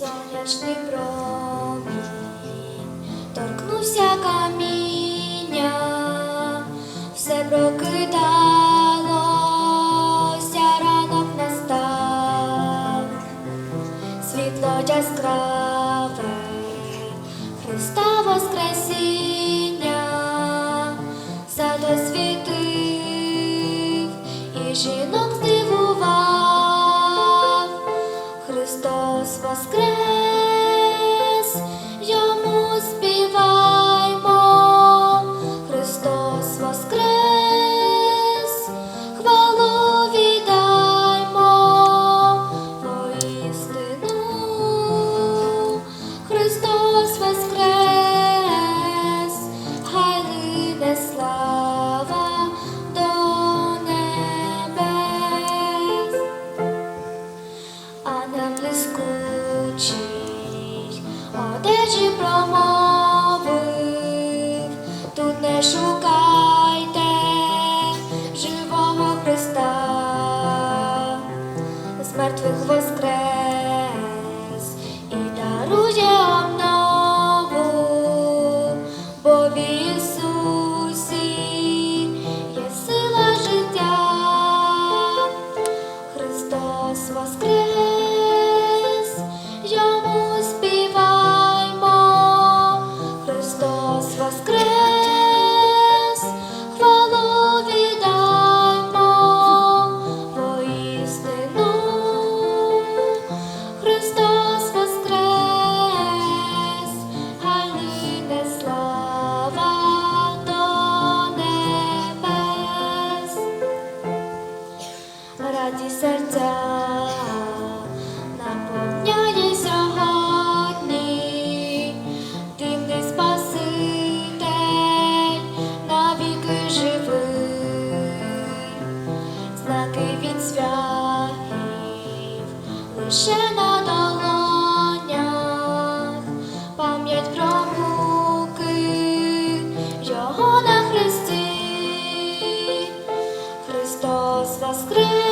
сонячний промінь торкнувся каміння, все прокидалося, ранок настав, світло яскраве, Христа Воскресіння, задосвітив і жінок здивував. Христос Воскрес, Ангел блискучий, одежі промовив, тут не шукайте живого Христа, з мертвих воскрес від святів лише на долонях, пам'ять про муки його на хресті. Христос Воскрес,